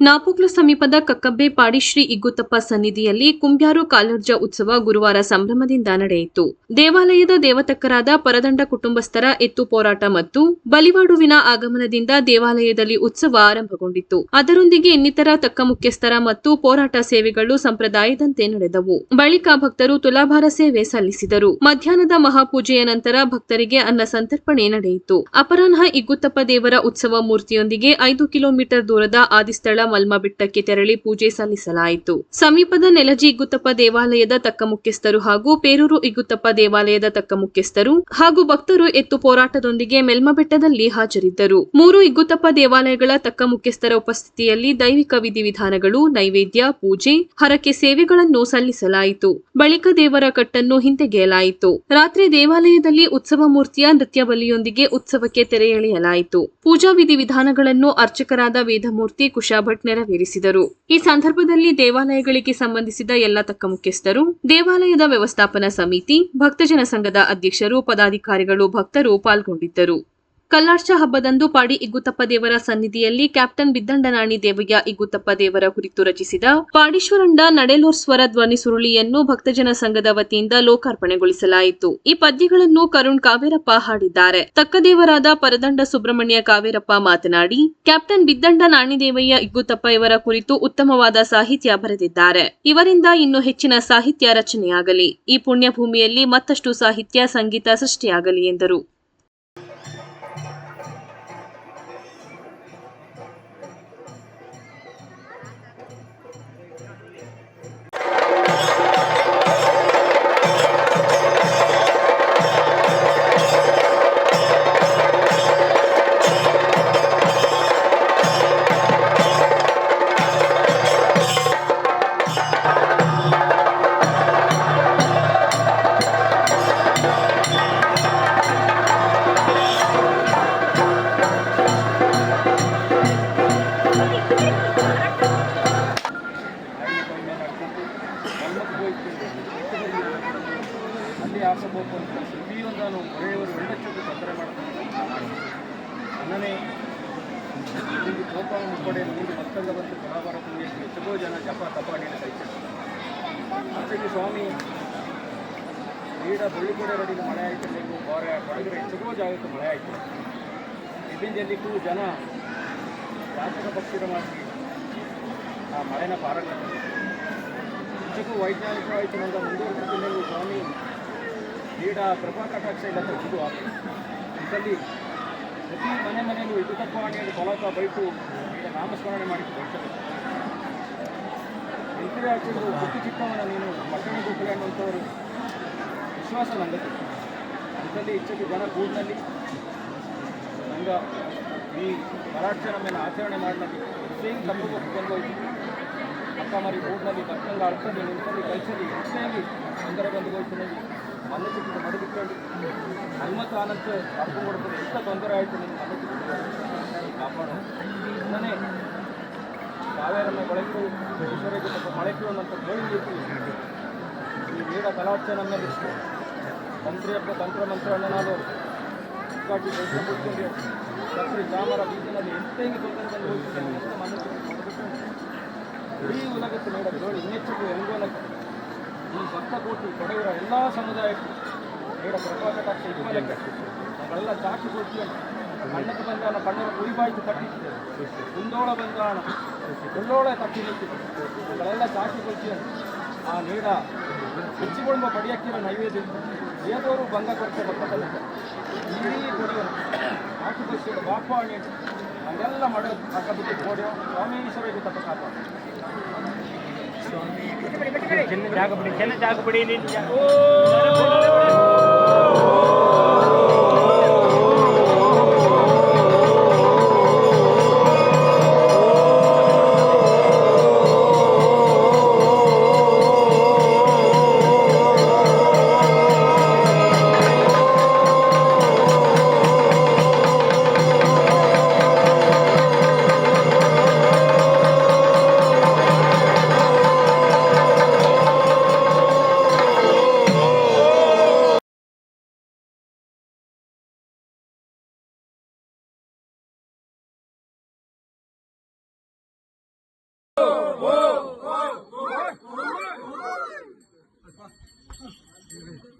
ನಾಪೋಕ್ಲು ಸಮೀಪದ ಕಕ್ಕಬ್ಬೆ ಪಾಡಿಶ್ರೀ ಇಗ್ಗುತ್ತಪ್ಪ ಸನ್ನಿಧಿಯಲ್ಲಿ ಕುಂಬ್ಯಾರು ಕಾಲರ್ಜ ಉತ್ಸವ ಗುರುವಾರ ಸಂಭ್ರಮದಿಂದ ನಡೆಯಿತು. ದೇವಾಲಯದ ದೇವತಕ್ಕರಾದ ಪರದಂಡ ಕುಟುಂಬಸ್ಥರ ಎತ್ತು ಪೋರಾಟ ಮತ್ತು ಬಲಿವಾಡುವಿನ ಆಗಮನದಿಂದ ದೇವಾಲಯದಲ್ಲಿ ಉತ್ಸವ ಆರಂಭಗೊಂಡಿತು ಅದರೊಂದಿಗೆ ಇನ್ನಿತರ ತಕ್ಕ ಮುಖ್ಯಸ್ಥರ ಮತ್ತು ಹೋರಾಟ ಸೇವೆಗಳು ಸಂಪ್ರದಾಯದಂತೆ ನಡೆದವು. ಬಳಿಕ ಭಕ್ತರು ತುಲಾಭಾರ ಸೇವೆ ಸಲ್ಲಿಸಿದರು. ಮಧ್ಯಾಹ್ನದ ಮಹಾಪೂಜೆಯ ನಂತರ ಭಕ್ತರಿಗೆ ಅನ್ನ ಸಂತರ್ಪಣೆ ನಡೆಯಿತು. ಅಪರಾಹ್ನ ಇಗ್ಗುತ್ತಪ್ಪ ದೇವರ ಉತ್ಸವ ಮೂರ್ತಿಯೊಂದಿಗೆ ಐದು ಕಿಲೋಮೀಟರ್ ದೂರದ ಆದಿಸ್ಥಳ ಮಲ್ಮ ಬೆಟ್ಟಕ್ಕೆ ತೆರಳಿ ಪೂಜೆ ಸಲ್ಲಿಸಲಾಯಿತು. ಸಮೀಪದ ನೆಲಜಿ ಇಗ್ಗುತ್ತಪ್ಪ ದೇವಾಲಯದ ತಕ್ಕ ಮುಖ್ಯಸ್ಥರು ಹಾಗೂ ಪೇರೂರು ಇಗುತ್ತಪ್ಪ ದೇವಾಲಯದ ತಕ್ಕ ಮುಖ್ಯಸ್ಥರು ಹಾಗೂ ಭಕ್ತರು ಎತ್ತು ಹೋರಾಟದೊಂದಿಗೆ ಮೆಲ್ಮ ಬೆಟ್ಟದಲ್ಲಿ ಹಾಜರಿದ್ದರು. ಮೂರು ಇಗ್ಗುತ್ತಪ್ಪ ದೇವಾಲಯಗಳ ತಕ್ಕ ಮುಖ್ಯಸ್ಥರ ಉಪಸ್ಥಿತಿಯಲ್ಲಿ ದೈವಿಕ ವಿಧಿವಿಧಾನಗಳು, ನೈವೇದ್ಯ, ಪೂಜೆ, ಹರಕೆ ಸೇವೆಗಳನ್ನು ಸಲ್ಲಿಸಲಾಯಿತು. ಬಳಿಕ ದೇವರ ಕಟ್ಟನ್ನು ಹಿಂತೆಗೆಯಲಾಯಿತು. ರಾತ್ರಿ ದೇವಾಲಯದಲ್ಲಿ ಉತ್ಸವ ಮೂರ್ತಿಯ ನೃತ್ಯ ಬಲಿಯೊಂದಿಗೆ ಉತ್ಸವಕ್ಕೆ ತೆರೆ ಎಳೆಯಲಾಯಿತು. ಪೂಜಾ ವಿಧಿವಿಧಾನಗಳನ್ನು ಅರ್ಚಕರಾದ ವೇದಮೂರ್ತಿ ಕುಶಾಭಟ್ ನೆರವೇರಿಸಿದರು. ಈ ಸಂದರ್ಭದಲ್ಲಿ ದೇವಾಲಯಗಳಿಗೆ ಸಂಬಂಧಿಸಿದ ಎಲ್ಲ ತಕ್ಕ ಮುಖ್ಯಸ್ಥರು, ದೇವಾಲಯದ ವ್ಯವಸ್ಥಾಪನಾ ಸಮಿತಿ, ಭಕ್ತಜನ ಸಂಘದ ಅಧ್ಯಕ್ಷರು, ಪದಾಧಿಕಾರಿಗಳು, ಭಕ್ತರು ಪಾಲ್ಗೊಂಡಿದ್ದರು. ಕಲ್ಲಾರ್ಚ ಹಬ್ಬದಂದು ಪಾಡಿ ಇಗ್ಗುತ್ತಪ್ಪ ದೇವರ ಸನ್ನಿಧಿಯಲ್ಲಿ ಕ್ಯಾಪ್ಟನ್ ಬಿದ್ದಂಡನಾಣಿ ದೇವಯ್ಯ ಇಗ್ಗುತ್ತಪ್ಪ ದೇವರ ಕುರಿತು ರಚಿಸಿದ ಪಾಡೀಶ್ವರಂಡ ನಡೆಲೂರ್ ಸ್ವರ ಧ್ವನಿ ಸುರುಳಿಯನ್ನು ಭಕ್ತಜನ ಸಂಘದ ವತಿಯಿಂದ ಲೋಕಾರ್ಪಣೆಗೊಳಿಸಲಾಯಿತು. ಈ ಪದ್ಯಗಳನ್ನು ಕರುಣ್ ಕಾವೇರಪ್ಪ ಹಾಡಿದ್ದಾರೆ. ತಕ್ಕದೇವರಾದ ಪರದಂಡ ಸುಬ್ರಹ್ಮಣ್ಯ ಕಾವೇರಪ್ಪ ಮಾತನಾಡಿ, ಕ್ಯಾಪ್ಟನ್ ಬಿದ್ದಂಡ ನಾಣಿದೇವಯ್ಯ ಇಗ್ಗುತ್ತಪ್ಪ ಇವರ ಕುರಿತು ಉತ್ತಮವಾದ ಸಾಹಿತ್ಯ ಬರೆದಿದ್ದಾರೆ. ಇವರಿಂದ ಇನ್ನು ಹೆಚ್ಚಿನ ಸಾಹಿತ್ಯ ರಚನೆಯಾಗಲಿ. ಈ ಪುಣ್ಯಭೂಮಿಯಲ್ಲಿ ಮತ್ತಷ್ಟು ಸಾಹಿತ್ಯ, ಸಂಗೀತ ಸೃಷ್ಟಿಯಾಗಲಿ ಎಂದರು. ನೀರು ಮತ್ತು ಬಂದು ಬರಾಬರ ಪುಣ್ಯಕ್ಕೆ ಎಷ್ಟೋ ಜನ ಜಪ ತಪಾಡಿನ ಅಷ್ಟಕ್ಕೆ ಸ್ವಾಮಿ ಬೀಡ ಬಳ್ಳಿಕೊಡೆ ರಡಿಗೆ ಮಳೆ ಆಯಿತು ಬಾರೆ ಪಡಗರೆ ಎಷ್ಟೋ ಜಾಗಕ್ಕೆ ಮಳೆ ಆಯಿತು ಇಲ್ಲಿಂದೆಲ್ಲಿಗೂ ಜನ ಜಾತಕ ಭಕ್ತಿರ ಮಾಡಿ ಆ ಮಳೆನ ಪಾರಾಗ್ತಾರೆ ಹೆಚ್ಚಿಗೂ ವೈಜ್ಞಾನಿಕವಾಗಿ ನಂದ ಮುಂದುವರೆದಿದ್ದು ಸ್ವಾಮಿ ಬೀಡ ಪ್ರಭಾ ಕಟಾಕ್ಷ ಇಲ್ಲ ಇದು ಇದರಲ್ಲಿ ಪ್ರತಿ ಮನೆ ಮನೆಯಲ್ಲೂ ಇದು ಫಲಕ ಬೈಟು ಈಗ ನಾಮಸ್ಮರಣೆ ಮಾಡಿ ಎಂಟನೇ ಹಾಕಿದ್ರು ಬುದ್ಧಿ ಚಿಕ್ಕವನ ನೀನು ಮಕ್ಕಳಿಗೆ ಹೋಗಲಿ ಅನ್ನುವಂಥವರು ವಿಶ್ವಾಸ ನನಗೆ ಅಂಥಲ್ಲಿ ಹೆಚ್ಚಿಗೆ ಜನ ಕೂಡಿನಲ್ಲಿ. ನಂಗ ಈ ಮರಾಠ್ಯನ ಮೇಲೆ ಆಚರಣೆ ಮಾಡಲಿಕ್ಕೆ ಸೇಮ್ ತಪ್ಪು ಬಂದು ಹೋಯ್ತು ಅಕ್ಕ ಮರಿ ಕೂಡಿನಲ್ಲಿ ಕರ್ತಂಗ ಅರ್ಥದಲ್ಲಿ ನಿಂತಲ್ಲಿ ಕಲ್ಸಲ್ಲಿ ಹೆಚ್ಚಾಗಿ ತೊಂದರೆ ಬಂದು ಹೋಯ್ತು ಮನೆ ಚಿಕ್ಕ ಮಡಗಿಕೊಂಡು ಹನುಮತ ಆನಂತ ಅರ್ಥ ಕೊಡ್ತದೆ ಎಂಥ ತೊಂದರೆ ಆಯಿತು ನನಗೆ ಮನೆ ಕಾವೇರನ್ನ ಬಳಕೆ ಈಶ್ವರಿಗೆ ಸ್ವಲ್ಪ ಮೊಳಕೆ ಅನ್ನೋಂಥ ಗೋಳಿಂದಿತ್ತು ಈ ವೀರ ಕಲಾರ್ಚನದಲ್ಲಿ ತಂತ್ರಿ ಹಬ್ಬ, ತಂತ್ರ ಮಂತ್ರವನ್ನು ನಾನು ಉದ್ಘಾಟಿ ಕೂತ್ಕೊಂಡು ಸತ್ರಿ, ಚಾಮರ, ಬೀದಿನಲ್ಲಿ ಎಂತೆಂಗೆ ತೊಂದರೆ ಅಂತ ಮನೆ ಇಡೀ ಉಲಗತ್ತು ನೋಡ ನೋಡಿ ಇನ್ನೆಚ್ಚು ಎಂಗೋಲಕ್ಕೆ ಈ ಭಕ್ತ ಕೋಟಿ ಕೊಡಗಿರ ಎಲ್ಲ ಸಮುದಾಯಕ್ಕೂ ನೀಡ ಪ್ರಭಾ ಕಟಾಕ್ಷ ಜಾಕಿ ಚಾಕಿ ಕೊಡ್ತೀವಿ ಕಣ್ಣಕ್ಕೆ ಬಂದಾನ ಕಣ್ಣರ ಕುರಿಬಾಯ್ತು ಕಟ್ಟಿ ಕುಂದೋಳ ಬಂದಾಣ ಕುಂದೋಳ ಕಟ್ಟಿ ನಿಂತಿದೆ ಇವುಗಳೆಲ್ಲ ಚಾಕಿ ಕೊಡ್ತೀವಿ ಆ ನೀಡ. ಹೆಚ್ಚಿಗೊಳ್ಳುವ ಪಡಿಯಕ್ಕಿರೋ ನೈವೇದ್ಯ. ಏದವರು ಭಂಗ ಕೊಡ್ತಾರೆ ಭಕ್ತಲ್ಲ ಇಡೀ ಕೊಡಿಯೋನು ಚಾಕಿ ಕೊಡ್ತೀವಿ ಬಾಪ ನೀಡು ಹಂಗೆಲ್ಲ ಮಾಡೋದು ಅಕ್ಕ ಬಿಟ್ಟು ಕೊಡಿಯೋ ಸೋಮೇಶ್ವರಿಗೆ ತಪ್ಪ ಕಾಪ. ಚಿನ್ನ ಜಾಗ ಬಿಡಿ ಚಿನ್ನ ಜಾಗ ಬಿಡಿ Amen.